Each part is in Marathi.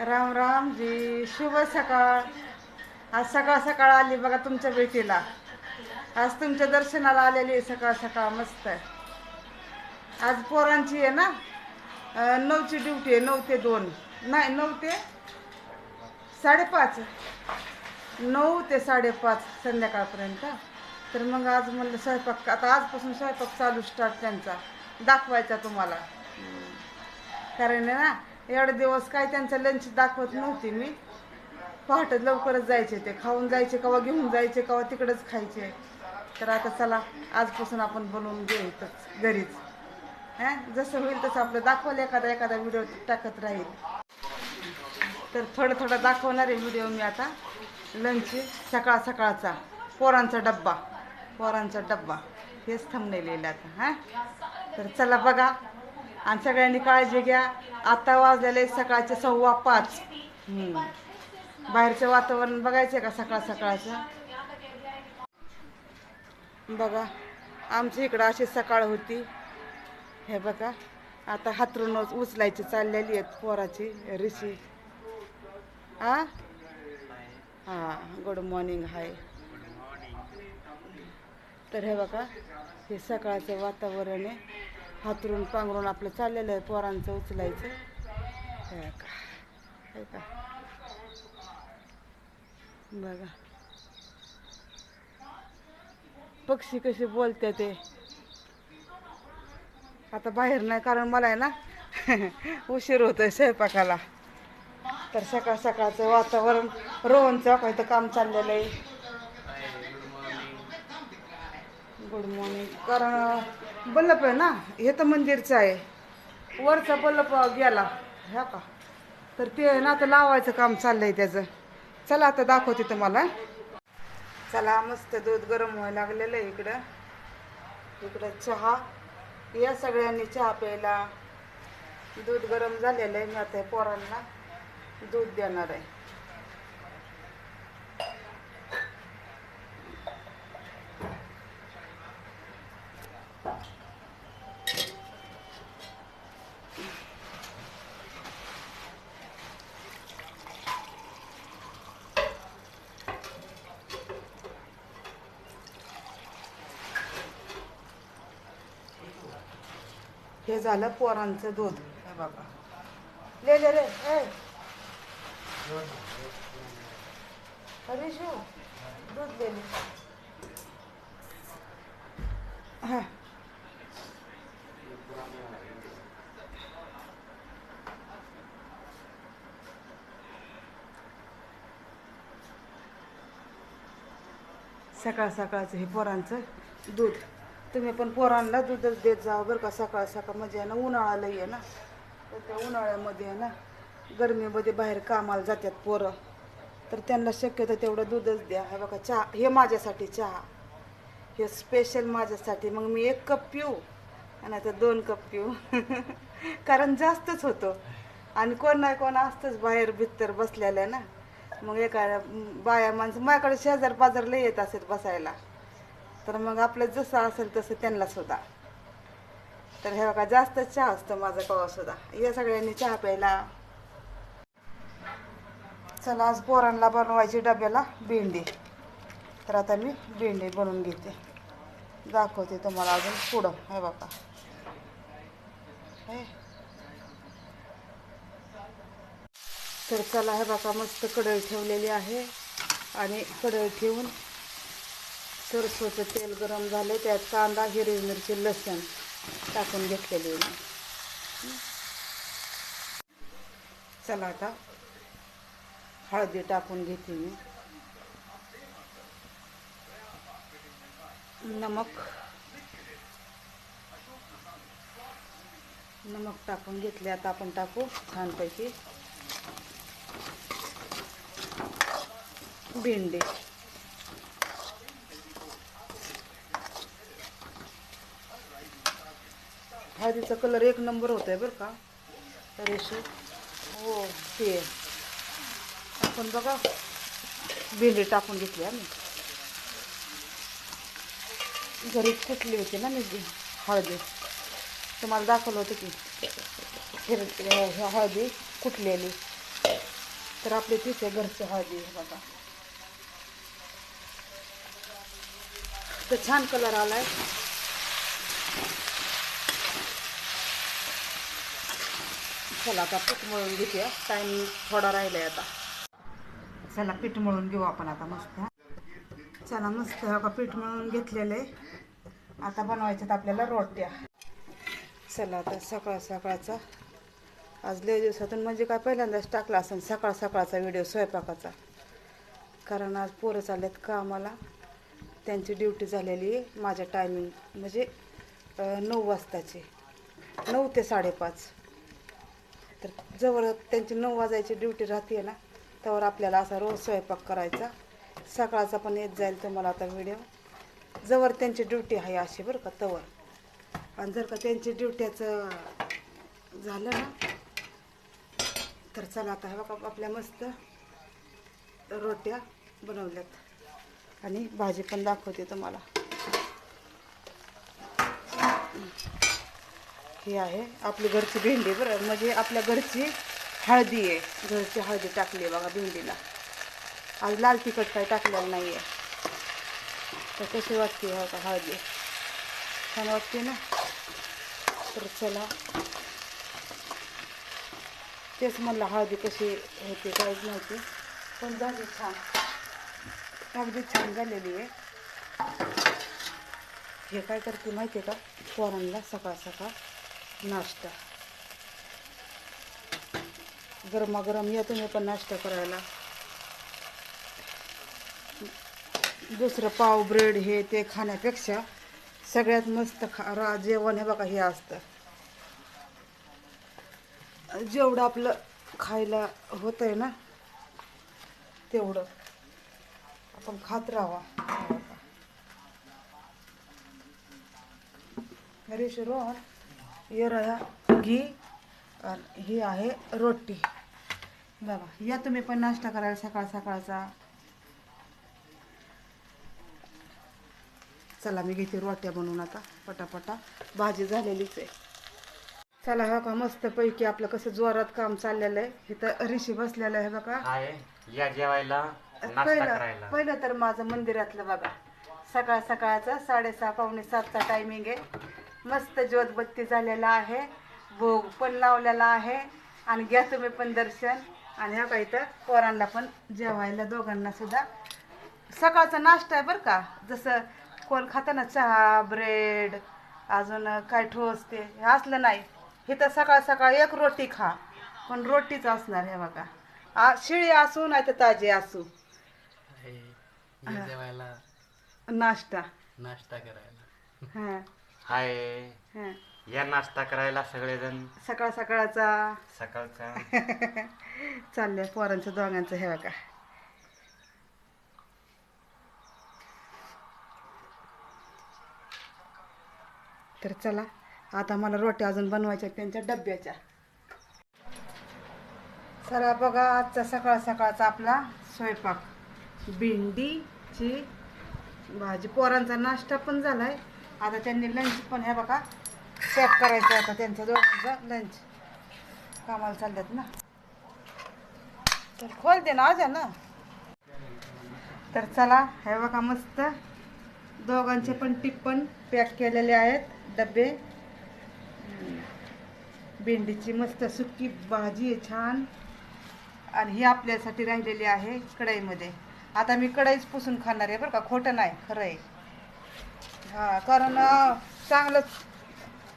राम राम जी शुभ सकाळ. आज सकाळ सकाळ आली बघा तुमच्या भेटीला. आज तुमच्या दर्शनाला आलेली आहे सकाळ सकाळ मस्त आज पोरांची आहे ना? नऊची ड्युटी आहे नऊ ते दोन. नाही नऊ ते साडेपाच. नऊ ते साडेपाच संध्याकाळपर्यंत. तर मग आज म्हणलं स्वयंपाक आता आजपासून स्वयंपाक चालू स्टार्ट त्यांचा. दाखवायचा तुम्हाला. कारण आहे ना एवढे दिवस काय त्यांचा लंच दाखवत नव्हती मी. पहाटे लवकरच जायचे ते. खाऊन जायचे कवा घेऊन जायचे कवा तिकडेच खायचे. तर आता चला आजपासून आपण बनवून घेऊ इथंच घरीच. हां? जसं होईल तसं आपलं दाखवलं एखादा एखादा व्हिडिओ टाकत राहील. तर थोडं थोडं दाखवणार आहे व्हिडिओ मी आता. लंच सकाळ सकाळचा. पोरांचा डब्बा. पोरांचा डब्बा. हेच थांबलेलं आता. हां? तर चला बघा. आणि सगळ्यांनी काळजी घ्या. आता वाजलेले सकाळचे सव्वा पाच. बाहेरचं वातावरण बघायचं का सकाळ सकाळचं? बघा आमच्या इकडं अशी सकाळ होती. हे बघा आता हातरून उचलायची चाललेली आहेत पोराची रिशी आ? हा गुड मॉर्निंग हाय तर हे बघा हे सकाळचं वातावरण आहे. हातरून पांघरून आपलं चाललेलं आहे पोरांचं उचलायचं. हे बघा हे का? बघा. पक्षी कसे बोलते ते. आता बाहेर नाही कारण मला आहे ना उशीर होतोय स्वयंपाकाला. तर सकाळ सकाळचं वातावरण रोहनचं काही तर काम चाललेलं आहे. गुड मॉर्निंग कारण बल्लप आहे ना? हे तर मंदिरचं आहे. वरचा बल्लप गेला. ह्या का? तर ते आहे ना आता लावायचं काम चाललंय त्याचं. चला आता दाखवते तुम्हाला. चला मस्त दूध गरम व्हायला लागलेलं आहे इकडं. इकडं चहा. या सगळ्यांनी चहा प्यायला. दूध गरम झालेलं आहे. मी आता पोरांना दूध देणार आहे. हे झालं पोरांचं दूध. हे बघा. ले ले रे ए. हरीशू दूध ले. हां. सकाळ सकाळचं हे पोरांचं दूध. तुम्ही पण पोरांना दूधच देत जा बरं का सकाळ सकाळ. म्हणजे आहे ना उन्हाळा लई आहे ना. तर त्या उन्हाळ्यामध्ये आहे ना गरमीमध्ये बाहेर कामाला जातात पोरं. तर त्यांना शक्यतो तेवढं दूधच द्या. हे बघा चहा हे माझ्यासाठी चहा. हे स्पेशल माझ्यासाठी. मग मी एक कप पिऊ आणि आता दोन कप पिऊ. कारण जास्तच होतो. आणि कोण नाही कोण असतंच बाहेर भित्तर बसलेलं आहे ना. मग एका बाया माणसं माझ्याकडे शेजार पाजार येत असेल बसायला. तर मग आपलं जसं असेल तसं त्यांना सुद्धा. तर हे बघा जास्त चहा असतं माझा कवा सुद्धा. या सगळ्यांनी चहा प्यायला. चला आज पोरांना बनवायची डब्याला भेंडी. तर आता मी भेंडी बनवून घेते. दाखवते तुम्हाला अजून पुढं. हे बघा. हे. तर चला हे बघा मस्त कढई ठेवलेली आहे. आणि कढई ठेवून सरसोचं तेल गरम झालं त्यात कांदा हिरवी मिरची लसण टाकून घेतलेली मी. चला आता हळदी टाकून घेते मी. नमक नमक टाकून घेतले. आता आपण टाकू छानपैकी. भेंडी. हळदीचा कलर एक नंबर होत आहे बरं का. रेशू. हो ते. आपण बघा. भेंडी टाकून घेतली आम्ही. घरी कुठली होती ना मी हळदी. तुम्हाला दाखवलं होतं की हे हळदी कुठलेली. तर आपली तिथे घरची हळदी बघा. तर छान कलर आला आहे चला आता पीठ मळून घेऊया. टाईम थोडा राहिलाय आता. चला पीठ मळून घेऊ आपण आता मस्त. चला मस्त का पीठ मळून घेतलेलं. आहे आता बनवायच्यात आपल्याला रोट्या. चला आता सकाळ सकाळचा. आज लय दिवसातून म्हणजे काय पहिल्यांदाच टाकला असेल सकाळ सकाळचा व्हिडिओ स्वयंपाकाचा. कारण आज पोरं चाललेत कामाला. त्यांची ड्युटी झालेली आहे. माझ्या टायमिंग म्हणजे नऊ वाजताची. नऊ ते साडेपाच. तर जवळ त्यांची नऊ वाजायची ड्युटी राहते ना त्यावर आपल्याला असा रोज स्वयंपाक करायचा. सकाळचा पण येत जाईल तुम्हाला आता व्हिडिओ जवळ त्यांची ड्युटी आहे अशी बरं का तवर. आणि जर का त्यांची ड्युट्याचं झालं ना तर चला आता हे बघा आपल्या मस्त रोट्या बनवल्यात. आणि भाजी पण दाखवते तुम्हाला. ही आहे. आपली घरची भेंडी बरं. म्हणजे आपल्या घरची हळदी आहे. घरची हळदी टाकली आहे बघा भेंडीला. आज लाल तिखट काही टाकलेलं नाही आहे. तर कशी वाटते हो का हळदी? छान वाटते ना? तर चला. तेच म्हणलं हळदी कशी होते काहीच नव्हती. पण झाली छान. अगदी छान झालेली आहे. हे काय करते माहिती आहे का? पोरांना सकाळ सकाळ नाश्ता. गरमागरम या तुम्ही पण नाश्ता करायला. दुसरं पाव ब्रेड हे ते खाण्यापेक्षा सगळ्यात मस्त खा रा जेवण हे बघा हे असतं. जेवढं आपलं खायला होत आहे ना तेवढं आपण खात राहावा. हरीश रोहन. ये रहा घी आणि ही आहे रोटी. बघा या तुम्ही पण नाश्ता करायला सकाळ सकाळचा. चला मी घेते रोट्या बनवून आता पटापटा. भाजी झालेलीच आहे. चला हा का मस्त पैकी आपलं कसं जोरात काम चाललेलं आहे. इथं ऋषी बसलेलं आहे बघा. या जेवायला पहिलं पहिलं तर माझं मंदिरातलं बघा. सकाळ सकाळचा साडेसहा पावणे सातचा टायमिंग आहे. मस्त ज्योतबत्ती झालेला आहे. भोग पण लावलेला आहे. आणि घ्या तुम्ही पण दर्शन. आणि हा का इथं पोरांना पण जेवायला दोघांना सुद्धा. सकाळचा नाश्ता आहे बरं का. जसं कोण खातं ना चहा ब्रेड अजून काय ठोस ते हे असलं नाही. हे तर सकाळ सकाळ एक रोटी खा. पण रोटीच असणार हे बघा. आ शिळी असू नाही तर ताजी असू. जेवायला नाश्ता. नाश्ता करायला. हां. हाय. हां. या नाश्ता करायला सगळेजण? सकाळ सकाळचा. सकाळचा. चाललंय पोरांचं दोघांचं हे बघा. तर चला आता मला रोट्या अजून बनवायच्या आहेत त्यांच्या डब्याच्या. चला बघा आजचा सकाळ सकाळचा आपला स्वयंपाक. भेंडीची भाजी. पोरांचा नाश्ता पण झालाय. आता त्यांनी लंच पण ह्या बघा पॅक करायचं आता त्यांच्या दोघांचा लंच कामाला चालल्यात ना. तर खोल दे ना आजा ना. तर चला हे बघा मस्त. दोघांचे पण टिप्पण पॅक केलेले आहेत डबे. भेंडीची मस्त सुकी भाजी आहे छान. आणि ही आपल्यासाठी राहिलेली आहे कढईमध्ये. आता मी कढईच पुसून खाणार आहे बरं का? खोटं नाही खरं आहे. हां कारण अं, चांगलं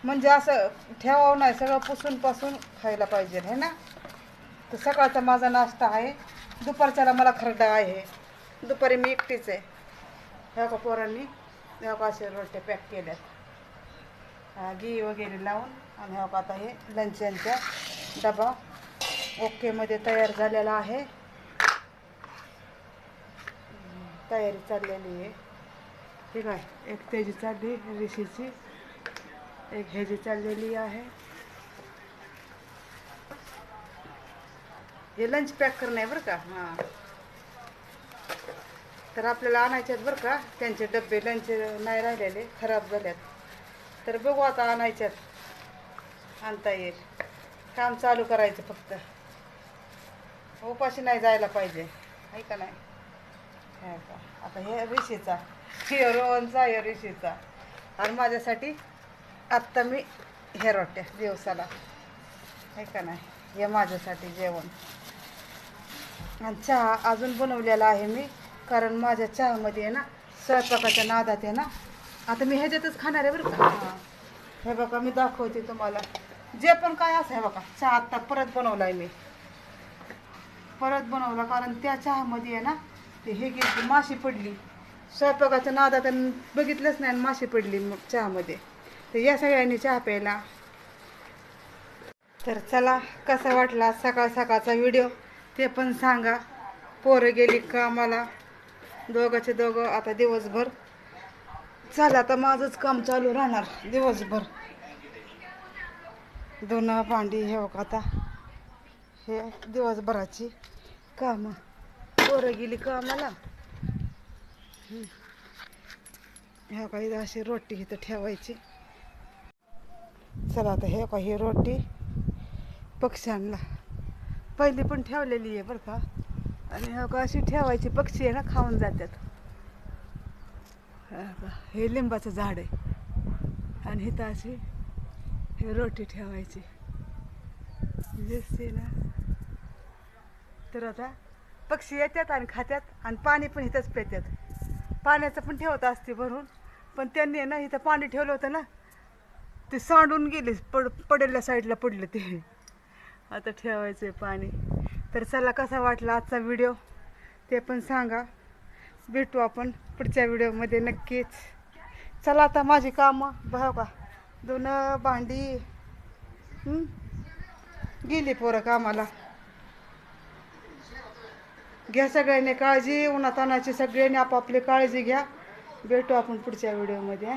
म्हणजे असं ठेवावं नाही सगळं पुसून पासून खायला पाहिजे हे ना? तर सकाळचा माझा नाश्ता आहे दुपारच्याला मला खरडा आहे दुपारी मी एकटीच आहे. ह्या का पोरांनी ह्या का असे रोट्या पॅक केल्यात. हा, घी वगैरे लावून आणि ह्या का आता हे लंच यांचा डबा ओकेमध्ये तयार झालेला आहे. तयारी चाललेली आहे. ठीक आहे एक त्याची चालली ऋषीची एक ह्याची चाललेली आहे. हे लंच पॅक करणं आहे बरं का? हां. तर आपल्याला आणायचे आहेत बरं का? त्यांचे डबे लंच नाही राहिलेले खराब झाल्यात तर बघू आता आणायच्यात आणता येईल. काम चालू करायचं फक्त. उपाशी नाही जायला पाहिजे. आहे का नाही? का आता हे ऋषीचा हे रोहनचा हे ऋषीचा. आणि माझ्यासाठी आत्ता मी हे रोट्या दिवसाला. आहे का नाही? हे माझ्यासाठी जेवण. आणि चहा अजून बनवलेला आहे मी कारण माझ्या चहामध्ये आहे ना स्वयंपाकाच्या नादात आहे ना आता मी ह्याच्यातच खाणार आहे बरं का? हां. हे बघा मी दाखवते तुम्हाला. जे पण काय असं आहे बघा चहा आत्ता परत बनवला आहे मी. परत बनवला कारण त्या चहामध्ये आहे ना ते हे गेली माशी पडली. स्वयंपाकाच्या नादात आणि बघितलंच नाही आणि माशी पडली मग चहामध्ये. तर या सगळ्यांनी चहा प्यायला. तर चला कसा वाटला सकाळ सकाळचा व्हिडिओ? ते पण सांगा. पोरं गेली कामाला दोघाचे दोघं आता दिवसभर. चला आता माझंच काम चालू राहणार दिवसभर. दोन भांडी हे आता. हे दिवसभराची कामं. पोरं गेली कामाला ह्या काही अशी रोटी इथं ठेवायची. चला आता हे का ही रोटी पक्ष्यांना. पहिली पण ठेवलेली आहे बरं का. आणि हे का अशी ठेवायची पक्षी आहे ना खाऊन जातात हे हे लिंबाचं झाड आहे. आणि इथं अशी हे रोटी ठेवायची. दिसते ना. तर आता पक्षी येतात आणि खात्यात आणि पाणी पण इथंच पितात. पाण्याचं पण ठेवत असते भरून. पण त्यांनी आहे ना इथं पाणी ठेवलं होतं ना ते सांडून गेले पड पडेल्या साईडला पडलं ते. आता ठेवायचं आहे पाणी. तर चला कसा वाटला आजचा व्हिडिओ? ते पण सांगा. भेटू आपण पुढच्या व्हिडिओमध्ये नक्कीच. चला आता माझी कामं भाव का दोन भांडी गेली पोरं कामाला. घ्या सगळ्यांनी काळजी उन्हातानाची सगळ्यांनी आपापली काळजी घ्या. भेटू आपण पुढच्या व्हिडिओमध्ये.